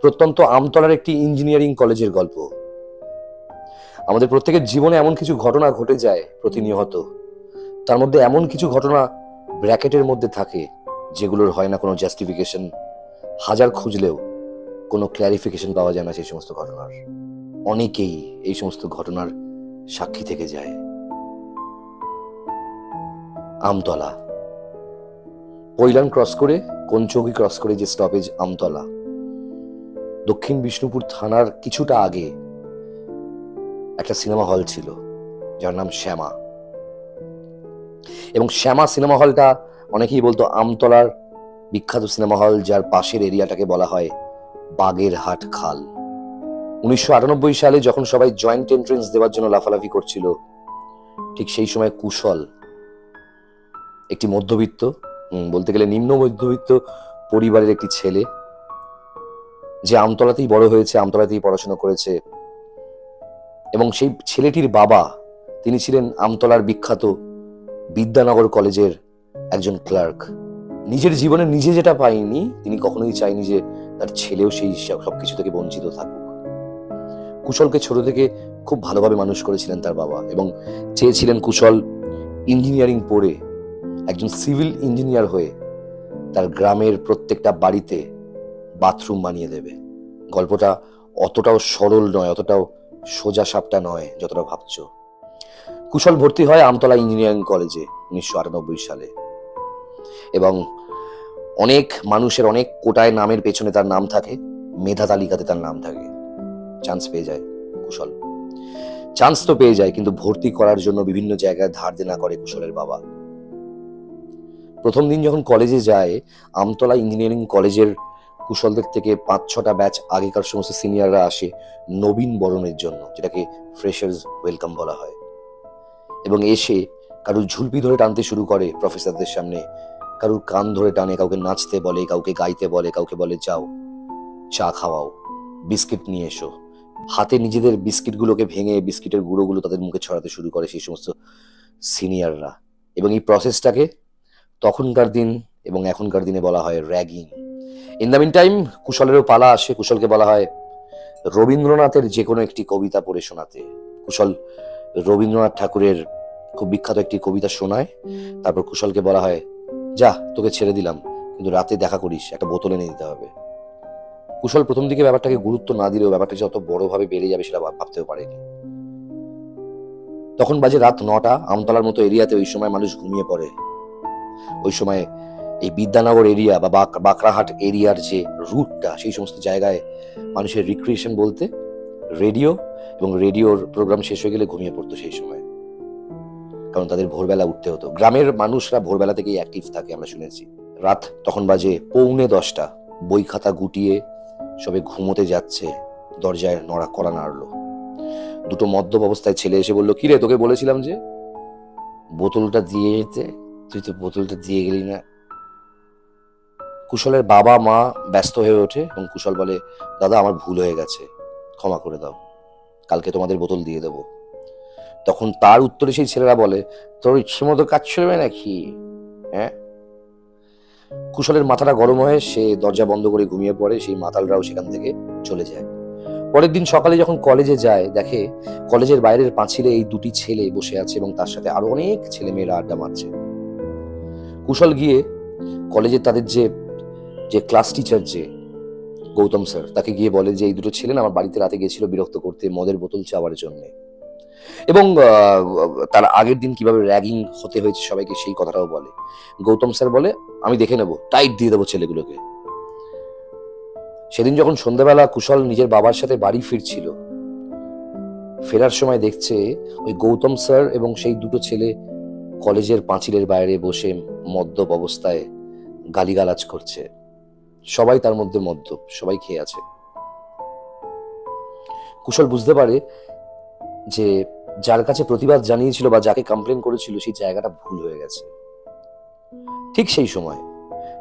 প্রত্যন্ত আমতলার একটি ইঞ্জিনিয়ারিং কলেজের গল্প। আমাদের প্রত্যেকের জীবনে এমন কিছু ঘটনা ঘটে যায় প্রতিনিয়ত। তার মধ্যে এমন কিছু ঘটনা ব্র্যাকেটের মধ্যে থাকে, যেগুলোর হয় না কোনো জাস্টিফিকেশন হাজার খুঁজলেও কোনো ক্ল্যারিফিকেশন পাওয়া যায় না সেই সমস্ত ঘটনার। অনেকেই এই সমস্ত ঘটনার সাক্ষী থেকে যায়। আমতলা। কৈলান ক্রস করে, কোন চৌকি ক্রস করে যে স্টপেজ আমতলা। দক্ষিণ বিষ্ণুপুর থানার কিছুটা আগে একটা সিনেমা হল ছিল, যার নাম শ্যামা। এবং শ্যামা সিনেমা হলটা অনেকেই বলতো আমতলার বিখ্যাত সিনেমা হল, যার পাশের এরিয়াটাকে বলা হয় বাগেরহাট খাল। উনিশশো আটানব্বই সালে যখন সবাই জয়েন্ট এন্ট্রেন্স দেওয়ার জন্য লাফালাফি করছিল, ঠিক সেই সময় কুশল, একটি মধ্যবিত্ত বলতে গেলে নিম্ন মধ্যবিত্ত পরিবারের একটি ছেলে যে আমতলাতেই বড় হয়েছে, আমতলাতেই পড়াশোনা করেছে। এবং সেই ছেলেটির বাবা, তিনি ছিলেন আমতলার বিখ্যাত বিদ্যানগর কলেজের একজন ক্লার্ক। নিজের জীবনে নিজে যেটা পায়নি, তিনি কখনোই চাইনি যে তার ছেলেও সেই সব- সবকিছু থেকে বঞ্চিত থাকুক। কুশলকে ছোট থেকে খুব ভালোভাবে মানুষ করেছিলেন তার বাবা এবং চেয়েছিলেন কুশল ইঞ্জিনিয়ারিং পড়ে, একজন সিভিল ইঞ্জিনিয়ার হয়ে তার গ্রামের প্রত্যেকটা বাড়িতে বাথরুম বানিয়ে দেবে। গল্পটা অতটাও সরল নয়, অতটাও সোজা সাপটা নয় যতটা ভাবছ। কুশল ভর্তি হয় আমতলা ইঞ্জিনিয়ারিং কলেজে উনিশশো আটানব্বই সালে। এবং অনেক মানুষের অনেক কোটায় নামের পেছনে তার নাম থাকে, মেধা তালিকাতে তার নাম থাকে। চান্স পেয়ে যায় কুশল। চান্স তো পেয়ে যায়, কিন্তু ভর্তি করার জন্য বিভিন্ন জায়গায় ধার দেনা করে কুশলের বাবা। প্রথম দিন যখন কলেজে যায়, আমতলা ইঞ্জিনিয়ারিং কলেজের কুশলদের থেকে পাঁচ ছটা ব্যাচ আগেকার সমস্ত সিনিয়ররা আসে নবীন বরণের জন্য, যেটাকে ফ্রেশার্স ওয়েলকাম বলা হয়। এবং এসে কারুর ঝুলপি ধরে টানতে শুরু করে প্রফেসরদের সামনে। কারুর কান ধরে টানে, কাউকে নাচতে বলে, কাউকে গাইতে বলে, কাউকে বলে, যাও, চা খাওয়াও, বিস্কিট নিয়ে এসো। হাতে নিজেদের বিস্কিটগুলোকে ভেঙে বিস্কিটের গুঁড়োগুলো তাদের মুখে ছড়াতে শুরু করে সেই সমস্ত সিনিয়ররা। এবং এই প্রসেসটাকে তখনকার দিন এবং এখনকার দিনে বলা হয় ragging in the mean time কুশলেরও পালা আসে, কুশলকে বলা হয় রবীন্দ্রনাথের যে কোনো একটি কবিতা পড়ে শোনাতে। কুশল রবীন্দ্রনাথ ঠাকুরের খুব বিখ্যাত একটি কবিতা শোনায়। তারপর কুশলকে বলা হয়, যা, তোকে ছেড়ে দিলাম, কিন্তু রাতে দেখা করিস, একটা বোতল এনে দিতে হবে। কুশল প্রথম দিকে ব্যাপারটাকে গুরুত্ব না দিলেও ব্যাপারটা যত বড়ভাবে বেড়ে যাবে সেটা ভাবতেও পারেনি। তখন বাজে রাত নটা, আমতলার মতো এরিয়াতে ওই সময় মানুষ ঘুমিয়ে পড়ে। ওই সময় এই বিদ্যানগর এরিয়া বা বাক- বাকরাহাট এরিয়ার যে রুটটা সেই সমস্ত জায়গায় মানুষের রিক্রিয়েশন বলতে রেডিও এবং রেডিওর প্রোগ্রাম শেষ হয়ে গেলে ঘুমিয়ে পড়তো সেই সময়। কারণ তাদের ভোরবেলা উঠতে হতো। গ্রামের মানুষরা ভোরবেলা থেকেই অ্যাক্টিভ থাকে আমরা শুনেছি। রাত তখন বাজে পৌনে দশটা। বই খাতা গুটিয়ে সবে ঘুমোতে যাচ্ছে। দরজায় নড়া করা নাড়লো। দুটো মদ্যপ অবস্থায় ছেলে এসে বলল, কিরে, তোকে বলেছিলাম যে বোতলটা দিয়ে যেতে তুই তো বোতলটা দিয়ে গেলি না। কুশলের বাবা মা ব্যস্ত হয়ে ওঠে এবং কুশল বলে, দাদা, আমার ভুল হয়ে গেছে। ক্ষমা করে দাও। কালকে তোমাদের বোতল দিয়ে দেবো। তখন তার উত্তরে সেই ছেলেরা বলে, তোর ইচ্ছে মতো কাজ চলবে নাকি? হ্যাঁ? কুশলের মাথাটা গরম হয়ে সে দরজা বন্ধ করে ঘুমিয়ে পড়ে, সেই মাতালরাও সেখান থেকে চলে যায়। পরের দিন সকালে যখন কলেজে যায়, দেখে কলেজের বাইরের পাঁচিলে এই দুটি ছেলে বসে আছে এবং তার সাথে আরও অনেক ছেলে মেয়েরা আড্ডা মারছে। কুশল গিয়ে কলেজের তাদের যে যে ক্লাস টিচার যে গৌতম স্যার তাকে গিয়ে বলে যে, এই দুটো ছেলে আমার বাড়িতে রাতে গেছিল বিরক্ত করতে মদের বোতল চাওয়ার জন্য। এবং তার আগের দিন কীভাবে র্যাগিং হতে হয়েছে সবাইকে সেই কথাটাও বলে। গৌতম স্যার বলে, আমি দেখে নেব টাইট দিয়ে দেবো ছেলেগুলোকে। সেদিন যখন সন্ধ্যাবেলা কুশল নিজের বাবার সাথে বাড়ি ফিরছিল, ফেরার সময় দেখছে ওই গৌতম স্যার এবং সেই দুটো ছেলে কলেজের পাঁচিলের বাইরে বসে মদ্যপ অবস্থায় গালিগালাজ করছে। সবাই তার মধ্যে মধ্য সবাই খেয়ে আছে। কুশল বুঝতে পারে যে যার কাছে প্রতিবাদ জানিয়েছিল বা যাকে কমপ্লেন করেছিল, সেই জায়গাটা ভুল হয়ে গেছে। ঠিক সেই সময়,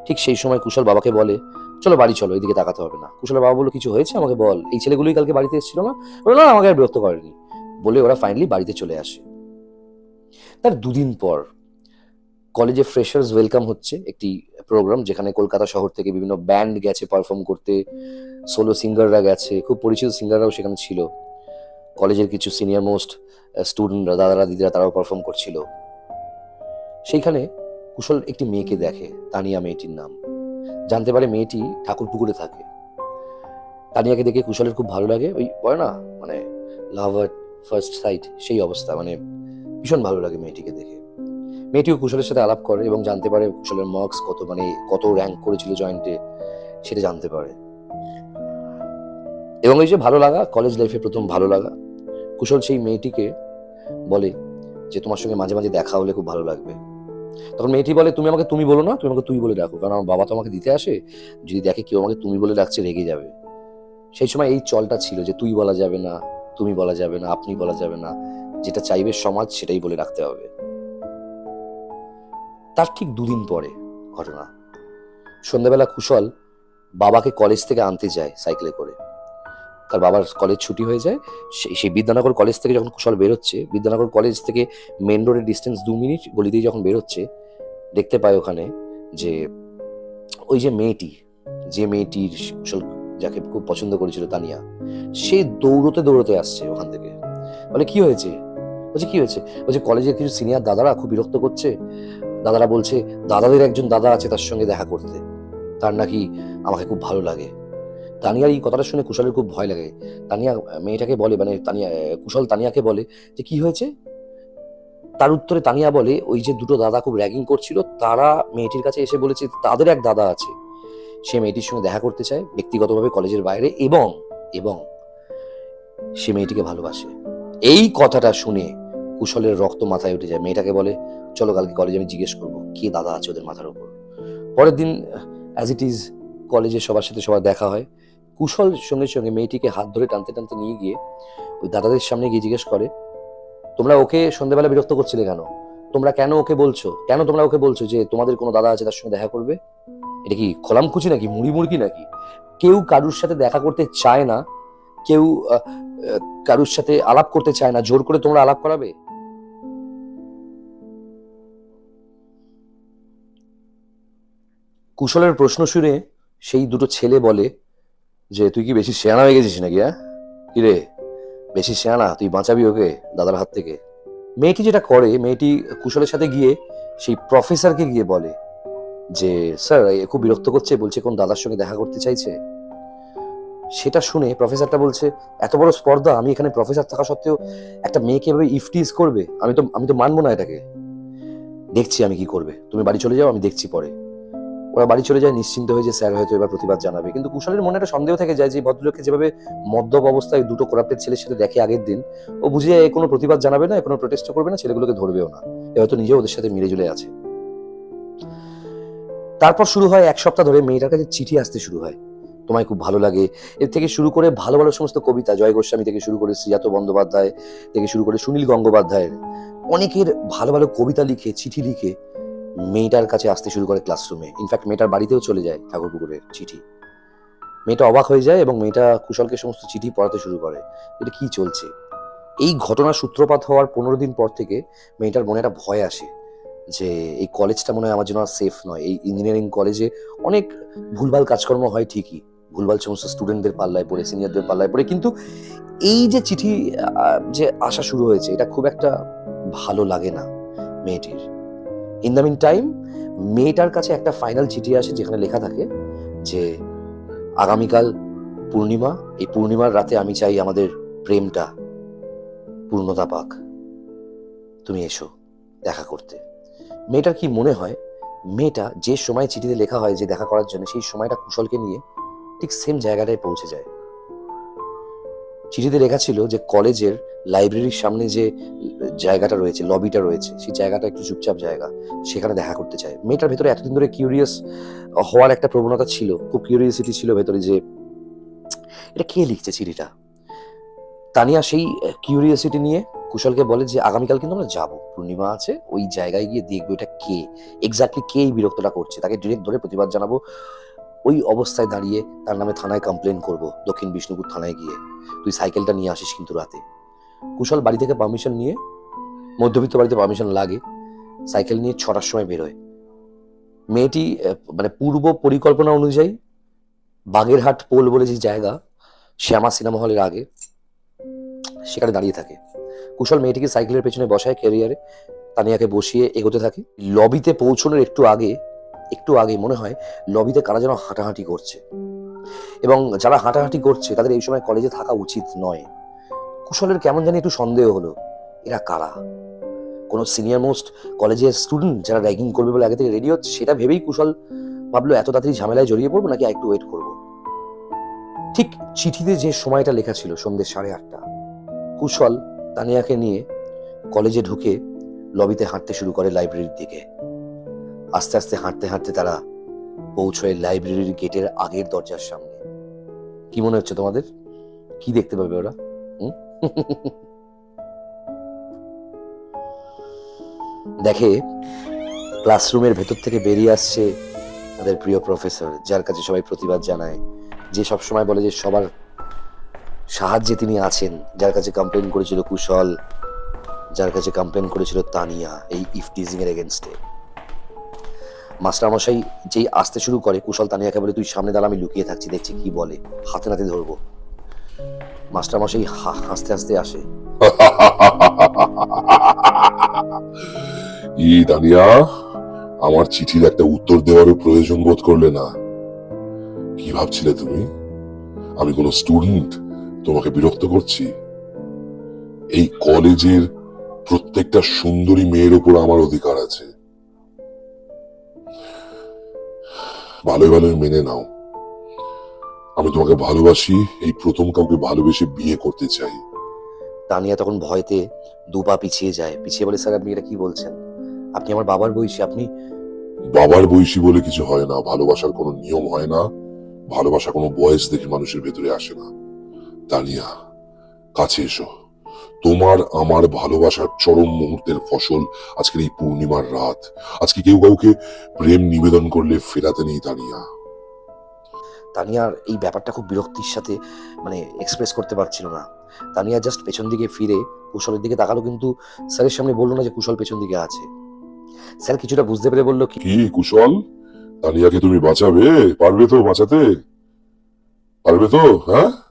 ঠিক সেই সময় কুশল বাবাকে বলে, চলো বাড়ি চলো, এদিকে তাকাতে হবে না। কুশলের বাবা বলল, কিছু হয়েছে? আমাকে বল। এই ছেলেগুলোই কালকে বাড়িতে এসেছিল না? না, আমাকে আর বিরক্ত করেনি। বলে ওরা ফাইনালি বাড়িতে চলে আসে। তার দুদিন পর কলেজে ফ্রেশার্স ওয়েলকাম হচ্ছে একটি প্রোগ্রাম যেখানে কলকাতা শহর থেকে বিভিন্ন ব্যান্ড গেছে পারফর্ম করতে। সোলো সিঙ্গাররা গেছে, খুব পরিচিত সিঙ্গাররাও সেখানে ছিল। কলেজের কিছু সিনিয়র মোস্ট স্টুডেন্টরা দাদারা, দিদিরা তারাও পারফর্ম করছিল। সেইখানে কুশল একটি মেয়েকে দেখে, তানিয়া মেয়েটির নাম। জানতে পারে মেয়েটি ঠাকুর পুকুরে থাকে। তানিয়াকে দেখে কুশলের খুব ভালো লাগে। ওই বলে না মানে লাভ ফার্স্ট সাইট সেই অবস্থা মানে ভীষণ ভালো লাগে মেয়েটিকে দেখে। মেয়েটিও কুশলের সাথে আলাপ করে এবং জানতে পারে কুশলের মার্কস কত মানে কত র্যাঙ্ক করেছিল জয়েন্টে সেটা জানতে পারে। এবং এই যে ভালো লাগা কলেজ লাইফে প্রথম ভালো লাগা, কুশল সেই মেয়েটিকে বলে যে, তোমার সঙ্গে মাঝে মাঝে দেখা হলে খুব ভালো লাগবে। তখন মেয়েটি বলে, তুমি আমাকে তুমি বলো না, তুমি আমাকে তুই বলে ডাকো কারণ আমার বাবা তো আমাকে দিতে আসে, যদি দেখে কেউ আমাকে তুমি বলে ডাকছে রেগে যাবে। সেই সময় এই চলটা ছিল যে, তুই বলা যাবে না, তুমি বলা যাবে না, আপনি বলা যাবে না, যেটা চাইবে সমাজ সেটাই বলে রাখতে হবে। তার ঠিক দুদিন পরে ঘটনা। সন্ধ্যাবেলা কুশল বাবাকে কলেজ থেকে আনতে যায় সাইকেলে করে। তার বাবার কলেজ ছুটি হয়ে যায়। সেই বিদ্যানগর কলেজ থেকে যখন কুশল বেরোচ্ছে, বিদ্যানগর কলেজ থেকে মেন রোডের ডিস্টেন্স দু মিনিট গলি দিয়ে যখন বেরোচ্ছে, দেখতে পায় ওখানে যে, ওই যে মেয়েটি, যে মেয়েটির কুশল যাকে খুব পছন্দ করেছিল তানিয়া, সে দৌড়তে দৌড়তে আসছে ওখান থেকে। বলে, কি হয়েছে? বলছে, কি হয়েছে? বলছে কলেজের কিছু সিনিয়র দাদারা খুব বিরক্ত করছে। দাদারা বলছে, দাদাদের একজন দাদা আছে তার সঙ্গে দেখা করতে। তার নাকি আমাকে খুব ভালো লাগে। তানিয়ার এই কথাটা শুনে কুশলের খুব ভয় লাগে। তানিয়া, মেয়েটাকে বলে মানে তানিয়া কুশল তানিয়াকে বলে যে, কি হয়েছে? তার উত্তরে তানিয়া বলে, ওই যে দুটো দাদা খুব র্যাগিং করছিল, তারা মেয়েটির কাছে এসে বলেছে, তাদের এক দাদা আছে। সে মেয়েটির সঙ্গে দেখা করতে চায় ব্যক্তিগতভাবে কলেজের বাইরে এবং এবং সে মেয়েটিকে ভালোবাসে। এই কথাটা শুনে কুশলের রক্ত মাথায় উঠে যায়। মেয়েটাকে বলে, চলো কালকে কলেজে আমি জিজ্ঞেস করব, কে দাদা আছে ওদের মাথার উপর? পরের দিন অ্যাজ ইট ইজ কলেজে সবার সাথে সবার দেখা হয়। কুশল সঙ্গে সঙ্গে মেয়েটিকে হাত ধরে টানতে টানতে নিয়ে গিয়ে ওই দাদাদের সামনে গিয়ে জিজ্ঞেস করে, তোমরা ওকে সন্ধ্যেবেলা বিরক্ত করছিলে কেন? তোমরা কেন ওকে বলছো? কেন তোমরা ওকে বলছো যে তোমাদের কোনো দাদা আছে তার সঙ্গে দেখা করবে? এটা কি খোলামকুচি নাকি? মুড়ি মুড়কি নাকি? কেউ কারুর সাথে দেখা করতে চায় না, কেউ কারুর সাথে আলাপ করতে চায় না। জোর করে তোমরা আলাপ করাবে? কুশলের প্রশ্ন শুনে সেই দুটো ছেলে বলে যে, তুই কি বেশি শেয়ানা হয়ে গেছিস নাকি হ্যাঁ? কি রে, বেশি শেয়ানা, তুই বাঁচাবি ওকে দাদার হাত থেকে? মেয়েটি যেটা করে, মেয়েটি কুশলের সাথে গিয়ে সেই প্রফেসরকে গিয়ে বলে যে, স্যার, এ খুব বিরক্ত করছে, বলছে কোন দাদার সঙ্গে দেখা করতে চাইছে? সেটা শুনে প্রফেসরটা বলছে, এত বড় স্পর্ধা, আমি এখানে প্রফেসর থাকা সত্ত্বেও একটা মেয়েকে এভাবে ইফটিজ করবে, আমি তো আমি তো মানবো না এটাকে। দেখছি আমি কি করবে, তুমি বাড়ি চলে যাও, আমি দেখছি পরে। ওরা বাড়ি চলে যায়, নিশ্চিন্ত হয়ে যে স্যার হয়তো এবার প্রতিবাদ জানাবে। কিন্তু কুশলের মনে একটা সন্দেহ থেকে যায় যে ভদ্রলোককে যেভাবে মদ্যপ অবস্থায় দুটো করাপ্টেড ছেলের সাথে দেখে আগের দিন, ও বুঝে যায় কোনো প্রতিবাদ জানাবে না কোনো প্রোটেস্ট করবে না, ছেলেগুলোকে ধরবেও না। এ হয়তো নিজেও ওদের সাথে মিলে জুলে আছে। তারপর শুরু হয় এক সপ্তাহ ধরে মেয়েটার কাছে চিঠি আসতে শুরু হয়। তোমায় খুব ভালো লাগে। এর থেকে শুরু করে ভালো ভালো সমস্ত কবিতা, জয় গোস্বামী থেকে শুরু করে শ্রীজাত বন্দ্যোপাধ্যায় থেকে শুরু করে সুনীল গঙ্গোপাধ্যায়ের অনেকের ভালো ভালো কবিতা লিখে, চিঠি লিখে মেয়েটার কাছে আসতে শুরু করে ক্লাসরুমে ইনফ্যাক্ট মেয়েটার বাড়িতেও চলে যায় ঠাকুরপুকুরের চিঠি। মেয়েটা অবাক হয়ে যায় এবং মেয়েটা কুশলকে সমস্ত চিঠি পড়াতে শুরু করে। এটা কি চলছে? এই ঘটনার সূত্রপাত হওয়ার পনেরো দিন পর থেকে মেয়েটার মনে একটা ভয় আসে যে এই কলেজটা মনে হয় আমার জন্য সেফ নয়। এই ইঞ্জিনিয়ারিং কলেজে অনেক ভুলভাল কাজকর্ম হয় ঠিকই। ভুলভাল সমস্ত স্টুডেন্টদের পাল্লায় পড়ে সিনিয়রদের পাল্লায় পড়ে। কিন্তু এই যে চিঠি যে আসা শুরু হয়েছে, এটা খুব একটা ভালো লাগে না মেয়েটির। ইন দ্য মিন টাইম মেয়েটার কাছে একটা ফাইনাল চিঠি আসে যেখানে লেখা থাকে যে, আগামীকাল পূর্ণিমা, এই পূর্ণিমার রাতে আমি চাই আমাদের প্রেমটা পূর্ণতা পাক। তুমি এসো, দেখা করতে। মেয়েটার কি মনে হয়? মেয়েটা যে সময় চিঠিতে লেখা হয় যে দেখা করার জন্য, সেই সময়টা কুশলকে নিয়ে ঠিক সেম জায়গাটায় পৌঁছে যায়। চিঠিতে লেখা ছিল যে কলেজের লাইব্রেরির সামনে যে জায়গাটা রয়েছে, লবিটা রয়েছে, সেই জায়গাটা একটু চুপচাপ জায়গা, সেখানে দেখা করতে চায়। মেয়েটার ভেতরে এতদিন ধরে কিউরিয়াস হওয়ার একটা প্রবণতা ছিল, খুব কিউরিয়াসিটি ছিল ভেতরে যে, এটা কে লিখছে চিঠিটা? তানিয়া সেই কিউরিয়াসিটি নিয়ে কুশলকে বলে যে, আগামীকাল কিন্তু আমরা যাব। পূর্ণিমা আছে, ওই জায়গায় গিয়ে দেখব এটা কে এক্স্যাক্টলি কে এই বিরক্তটা করছে? তাকে ডিরেক্ট ধরে প্রতিবাদ জানাব ওই অবস্থায় দাঁড়িয়ে তার নামে থানায় কমপ্লেন করব, দক্ষিণ বিষ্ণুপুর থানায় গিয়ে। তুই সাইকেলটা নিয়ে আসিস কিন্তু রাতে। কুশল বাড়ি থেকে পারমিশন নিয়ে, মধ্যবিত্ত বাড়িতে পারমিশন লাগে, সাইকেল নিয়ে ছটার সময় বেরোয়। মেয়েটি মানে পূর্ব পরিকল্পনা অনুযায়ী বাগেরহাট পোল বলে যে জায়গা, শ্যামা সিনেমা হলের আগে, সেখানে দাঁড়িয়ে থাকে। কুশল মেয়েটিকে সাইকেলের পেছনে বসায় ক্যারিয়ারে, তানিয়াকে বসিয়ে এগোতে থাকে। লবিতে পৌঁছানোর একটু আগে একটু আগে মনে হয় লবিতে কারা যেন হাঁটাহাঁটি করছে। এবং যারা হাঁটাহাঁটি করছে, তাদের এই সময় কলেজে থাকা উচিত নয়। কুশলের কেমন জানি একটু সন্দেহ হলো, এরা কারা? কোনো সিনিয়র মোস্ট কলেজের স্টুডেন্ট যারা র্যাগিং করবে বলে আগে থেকে রেডি হচ্ছে, সেটা ভেবেই কুশল ভাবলো, এত তাড়াতাড়ি ঝামেলায় জড়িয়ে পড়ব নাকি একটু ওয়েট করব? ঠিক চিঠিতে যে সময়টা লেখা ছিল সন্ধ্যে সাড়ে আটটা, কুশল তানিয়াকে নিয়ে কলেজে ঢুকে লবিতে হাঁটতে শুরু করে লাইব্রেরির দিকে। আস্তে আস্তে হাঁটতে হাঁটতে তারা পৌঁছয় লাইব্রেরির গেটের আগের দরজার সামনে। কি মনে হচ্ছে তোমাদের? কি দেখতে পাবে ওরা? দেখে ক্লাসরুমের ভেতর থেকে বেরিয়ে আসছে তাদের প্রিয় প্রফেসর, যার কাছে সবাই প্রতিবাদ জানায়, যে সব সময় বলে যে সবার সাহায্যে তিনি আছেন। যার কাছে কমপ্লেন করেছিল কুশল, যার কাছে কমপ্লেন করেছিল তানিয়া, এই ইফটিজিং এর এগেনস্টে মাস্টারমশাই যেই আসতে শুরু করে, কুশল তানিয়াকে বলে, তুই সামনে দাঁড়া, আমি লুকিয়ে থাকছি, দেখছি কি বলে। হাতে নাতে ধরবো। মাস্টারমশাই হাসতে হাসতে আসে। ই দানিয়া আমার চিঠির একটা উত্তর দেওয়ারও প্রয়োজন বোধ করলে না। কি ভাবছিলে তুমি? আমি কোনো স্টুডেন্ট তোমাকে বিরক্ত করছি? এই কলেজের প্রত্যেকটা সুন্দরী মেয়ের উপর আমার অধিকার আছে। ভালোই ভালোই মেনে নাও। আমি তোমাকে ভালোবাসি এই প্রথম কাউকে ভালোবেসে বিয়ে করতে চাই। তানিয়া তখন ভয়তে দু পা পিছিয়ে যায়। পিছিয়ে বলে স্যার আপনি এটা কি বলছেন? আপনি আমার বাবার বয়সী আপনি বাবার বয়সী বলে কিছু হয় না। ভালোবাসার কোনো নিয়ম হয় না। ভালোবাসা কোনো বয়স দেখে মানুষের ভেতরে আসে না। তানিয়া কাছে এসো। তোমার আমার ভালোবাসার চরম মুহূর্তের ফসল আজকের এই পূর্ণিমার রাত। আজকে কেউ কাউকে প্রেম নিবেদন করলে ফেরাতে নেই তানিয়া। তানিয়ার এই ব্যাপারটা খুব বিরক্তির সাথে মানে এক্সপ্রেস করতে পারছিল না। তানিয়া জাস্ট পেছন দিকে ফিরে কুশলের দিকে তাকালো কিন্তু স্যারের সামনে বলল না যে কুশল পেছন দিকে আছে। স্যার কিছুটা বুঝতে পেরে বলল কি কুশল? তানিয়াকে তুমি বাঁচাবে? পারবে তো বাঁচাতে? পারবে তো? হ্যাঁ?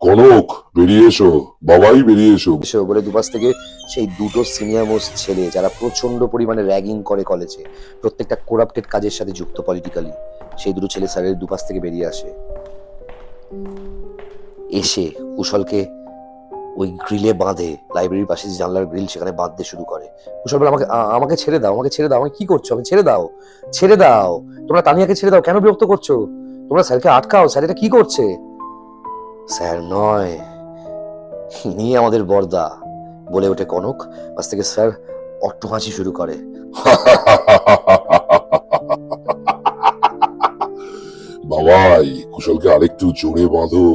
কনক, বেরিয়ে এসো। বাবাই বেরিয়ে এসো। এসো বলে দুপাশ থেকে সেই দুটো সিনিয়র মোস্ট ছেলে যারা প্রচণ্ড পরিমাণে র্যাগিং করে কলেজে প্রত্যেকটা কোরাপ্টেড কাজের সাথে যুক্ত পলিটিক্যালি সেই দুটো ছেলে স্যারের দুপাশ থেকে বেরিয়ে আসে। এসে কুশলকে ওই গ্রিলে বাঁধে লাইব্রেরির পাশে যে জানলার গ্রিল সেখানে বাঁধতে শুরু করে। কুশল বলে, আমাকে আমাকে ছেড়ে দাও, আমাকে ছেড়ে দাও আমাকে কি করছ? আমাকে ছেড়ে দাও ছেড়ে দাও। তোমরা তানিয়াকে ছেড়ে দাও, কেন বিরক্ত করছ? তোমরা স্যারকে আটকাও স্যার এটা কি করছে? স্যার নয়। ইনি আমাদের বর্দা, বলে ওঠে কনক। পাশ থেকে স্যার অট্ট হাসি শুরু করে। বাবাই, কুশলকে আরেকটু জোরে বাঁধো।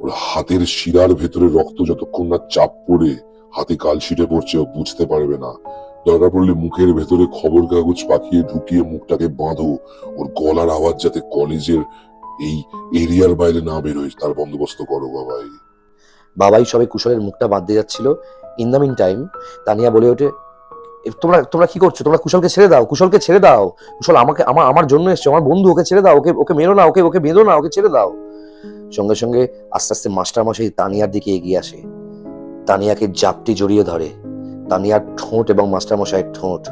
ওর হাতের শিরার ভেতরে রক্ত যতক্ষণ না চাপ পড়ে, হাতে কালশিটে পড়ছে, ও বুঝতে পারবে না। দরকার পড়লে মুখের ভেতরে খবর কাগজ পাকিয়ে ঢুকিয়ে মুখটাকে বাঁধো। ওর গলার আওয়াজ যাতে কলেজের এই এরিয়ার বাইরে না বেরোয় তার বন্দোবস্ত করো বাবাই। বাবাই সবাই কুশলের মুখটা বাদ দিয়ে যাচ্ছিল। In the mean time Tania বলে ওঠে "এ, তোমরা তোমরা কি করছ? তোমরা কুশলকে ছেড়ে দাও কুশলকে ছেড়ে দাও। কুশল আমাকে আমার আমার জন্য এসছো আমার বন্ধু ওকে ছেড়ে দাও ওকে ওকে মেরো না ওকে ওকে বেঁধো না ওকে ছেড়ে দাও। সঙ্গে সঙ্গে আস্তে আস্তে মাস্টার মশাই তানিয়ার দিকে এগিয়ে আসে। তানিয়াকে জাপটি জড়িয়ে ধরে। তানিয়ার ঠোঁট এবং মাস্টার মশাইয়ের ঠোঁট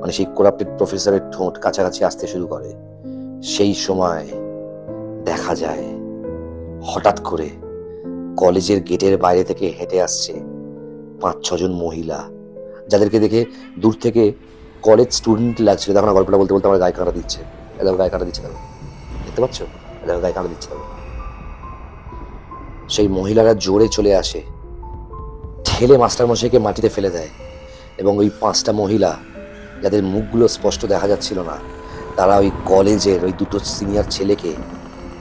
মানে সেই কোরাপ্টেড প্রফেসরের ঠোঁট কাছাকাছি আসতে শুরু করে। সেই সময় দেখা যায়। হঠাৎ করে কলেজের গেটের বাইরে থেকে হেঁটে আসছে পাঁচ ছজন মহিলা, যাদেরকে দেখে দূর থেকে কলেজ স্টুডেন্ট লাগছিল। দেখো গল্পটা বলতে বলতে আমার গায়ে কাঁটা দিচ্ছে। এদের গায়ে কাঁটা দিচ্ছে দেখো। দেখতে পাচ্ছ? এ দেখো, গায়ে কাঁটা দিচ্ছে দেখো। সেই মহিলারা জোরে চলে আসে। ঠেলে মাস্টারমশাইকে মাটিতে ফেলে দেয় এবং ওই পাঁচটা মহিলা, যাদের মুখগুলো স্পষ্ট দেখা যাচ্ছিল না, তারা ওই কলেজের ওই দুটো সিনিয়র ছেলেকে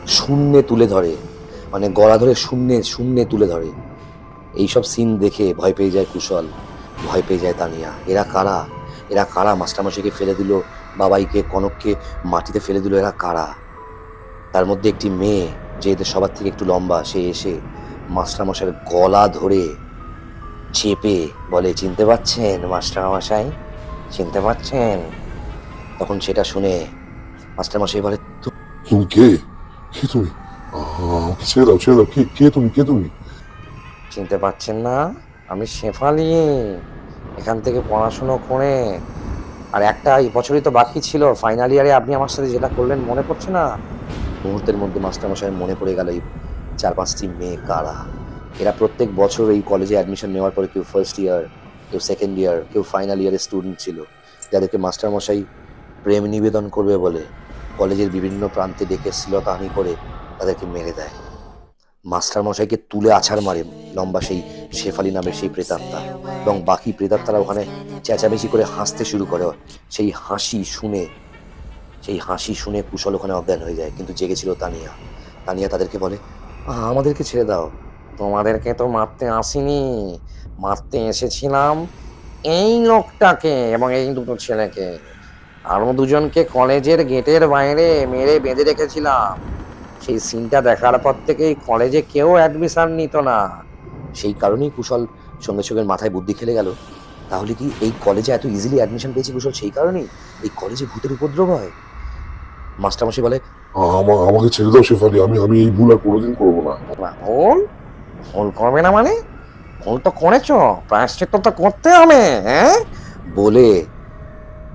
শূন্যে তুলে ধরে মানে গলা ধরে শূন্যে শূন্যে তুলে ধরে। এইসব সিন দেখে ভয় পেয়ে যায় কুশল, ভয় পেয়ে যায় তানিয়া। এরা কারা? এরা কারা? মাস্টারমশাইকে ফেলে দিল, বাবাইকে, কনককে মাটিতে ফেলে দিল, এরা কারা? তার মধ্যে একটি মেয়ে, যে এদের সবার থেকে একটু লম্বা, সে এসে মাস্টারমশাইয়ের গলা ধরে চেপে বলে, চিনতে পারছেন মাস্টারমশাই? চিনতে পারছেন তখন সেটা শুনে মাস্টারমশাই বলে, "তু- তুমি কে? কে ছেড়ে দাও ছেড়ে দাও, কে কে তুমি কে তুমি? চিনতে পারছেন না? আমি শেফালি, এখান থেকে পড়াশুনো করে, আর একটা এই বছরই তো বাকি ছিল ফাইনাল ইয়ারে আপনি আমার সাথে যেটা করলেন মনে পড়ছে না? মুহূর্তের মধ্যে মাস্টারমশাই মনে পড়ে গেল এই চার পাঁচটি মেয়ে কারা? এরা প্রত্যেক বছর এই কলেজে অ্যাডমিশন নেওয়ার পরে কেউ ফার্স্ট ইয়ার কেউ সেকেন্ড ইয়ার কেউ ফাইনাল ইয়ারের স্টুডেন্ট ছিল। যাদেরকে মাস্টারমশাই প্রেম নিবেদন করবে বলে কলেজের বিভিন্ন প্রান্তে ডেকে শ্লীলতাহানি করে তাদেরকে মেরে দেয়। মাস্টারমশাইকে তুলে আছাড় মারে লম্বা সেই শেফালি নামের সেই প্রেতাত্মা এবং বাকি প্রেতাত্মারা ওখানে চেঁচামেচি করে হাসতে শুরু করে। সেই হাসি শুনে সেই হাসি শুনে কুশল ওখানে অজ্ঞান হয়ে যায় কিন্তু জেগেছিল তানিয়া। তানিয়া তাদেরকে বলে "আহ, আমাদেরকে ছেড়ে দাও। তোমাদেরকে তো মারতে আসিনি। মারতে এসেছিলাম এই লোকটাকে এবং এই দুটো ছেলেকে। আরও দুজনকে কলেজের গেটের বাইরে মেরে বেঁধে রেখেছিলাম। সেই সিনটা দেখার পর থেকেই কলেজে কেউ অ্যাডমিশন নিত না। সেই কারণেই কুশল সঙ্গে সঙ্গে মাথায় বুদ্ধি খেলে গেল। তাহলে কি এই কলেজে এত ইজিলি অ্যাডমিশন পেয়েছি কুশল? সেই কারণেই? এই কলেজে ভূতের উপদ্রব হয়? মাস্টারমশাই বলে আমাকে ছেড়ে দাও শেফালি আমি আমি এই ভুল আর কোনোদিন করব না। "না, ভুল? ভুল করবে না মানে? ভুল তো করেছ। প্রায়শ্চিত্ত তো করতে হবে হ্যাঁ? বলে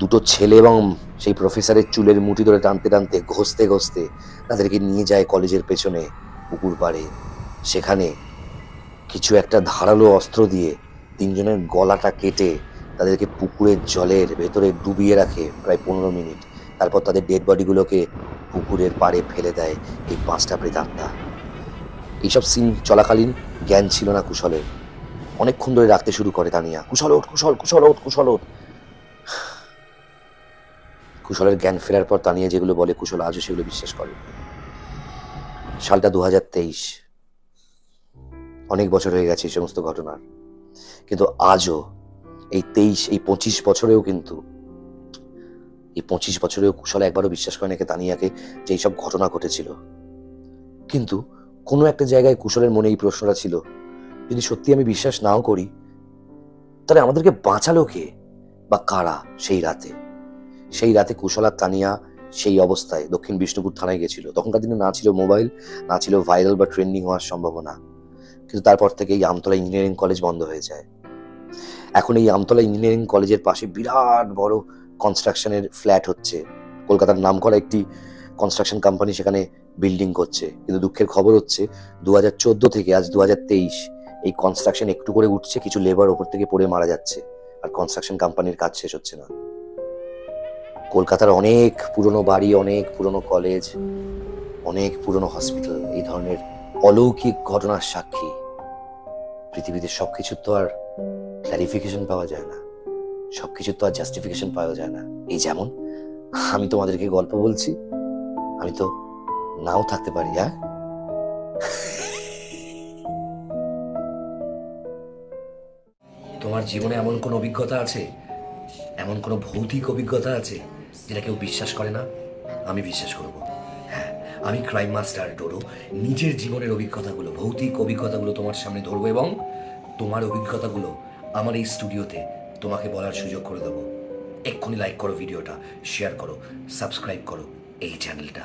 দুটো ছেলে এবং সেই প্রফেসরের চুলের মুঠি ধরে টানতে টানতে, ঘষতে ঘষতে তাদেরকে নিয়ে যায় কলেজের পেছনে পুকুর পাড়ে। সেখানে কিছু একটা ধারালো অস্ত্র দিয়ে তিনজনের গলাটা কেটে তাদেরকে পুকুরের জলের ভেতরে ডুবিয়ে রাখে প্রায় পনেরো মিনিট। তারপর তাদের ডেড বডিগুলোকে পুকুরের পাড়ে ফেলে দেয় এই পাঁচটা প্রেতাত্মা। এইসব সিন চলাকালীন জ্ঞান ছিল না কুশলের। অনেকক্ষণ ধরে রাখতে শুরু করে তানিয়া, কুশল ওঠ, কুশল কুশল ওঠ কুশল ওঠ। কুশলের জ্ঞান ফেরার পর তানিয়া যেগুলো বলে, কুশল আজও সেগুলো বিশ্বাস করে। সালটা দু হাজার তেইশ। অনেক বছর হয়ে গেছে এই সমস্ত ঘটনার। কিন্তু আজও এই তেইশ, এই পঁচিশ বছরেও কিন্তু, এই পঁচিশ বছরেও কুশল একবারও বিশ্বাস করে নাকি তানিয়াকে যে এইসব ঘটনা ঘটেছিল। কিন্তু কোনো একটা জায়গায় কুশলের মনে এই প্রশ্নটা ছিল, যদি সত্যি আমি বিশ্বাস নাও করি, তাহলে আমাদেরকে বাঁচালো কে বা কারা সেই রাতে? সেই রাতে কুশল, তানিয়া সেই অবস্থায় দক্ষিণ বিষ্ণুপুর থানায় গেছিল। তখনকার দিনে না ছিল মোবাইল, না ছিল ভাইরাল বা ট্রেন্ডিং হওয়ার সম্ভাবনা। কিন্তু তারপর থেকে এই আমতলা ইঞ্জিনিয়ারিং কলেজ বন্ধ হয়ে যায়। এখন এই আমতলা ইঞ্জিনিয়ারিং কলেজের পাশে বিরাট বড় কনস্ট্রাকশনের ফ্ল্যাট হচ্ছে। কলকাতার নাম করা একটি কনস্ট্রাকশন কোম্পানি সেখানে বিল্ডিং করছে। কিন্তু দুঃখের খবর হচ্ছে দু হাজার চোদ্দ থেকে আজ দু হাজার তেইশ এই কনস্ট্রাকশন একটু করে উঠছে, কিছু লেবার ওপর থেকে পড়ে মারা যাচ্ছে। আর কনস্ট্রাকশন কোম্পানির কাজ শেষ হচ্ছে না। কলকাতার অনেক পুরনো বাড়ি, অনেক পুরনো কলেজ অনেক পুরনো হসপিটাল এই ধরনের অলৌকিক ঘটনার সাক্ষী। পৃথিবীতে সবকিছুর তো আর ক্লারিফিকেশন পাওয়া যায় না। সব সবকিছুর তো আর জাস্টিফিকেশন পাওয়া যায় না। এই যেমন আমি তোমাদেরকে গল্প বলছি, আমি তো নাও থাকতে পারি হ্যাঁ? তোমার জীবনে এমন কোনো অভিজ্ঞতা আছে? এমন কোনো ভৌতিক অভিজ্ঞতা আছে? যেটা কেউ বিশ্বাস করে না, আমি বিশ্বাস করব। হ্যাঁ আমি ক্রাইম মাস্টার ডোরো নিজের জীবনের অভিজ্ঞতাগুলো, ভৌতিক অভিজ্ঞতাগুলো তোমার সামনে ধরবো এবং তোমার অভিজ্ঞতাগুলো আমার এই স্টুডিওতে তোমাকে বলার সুযোগ করে দেবো। এক্ষুনি লাইক করো ভিডিওটা শেয়ার করো সাবস্ক্রাইব করো এই চ্যানেলটা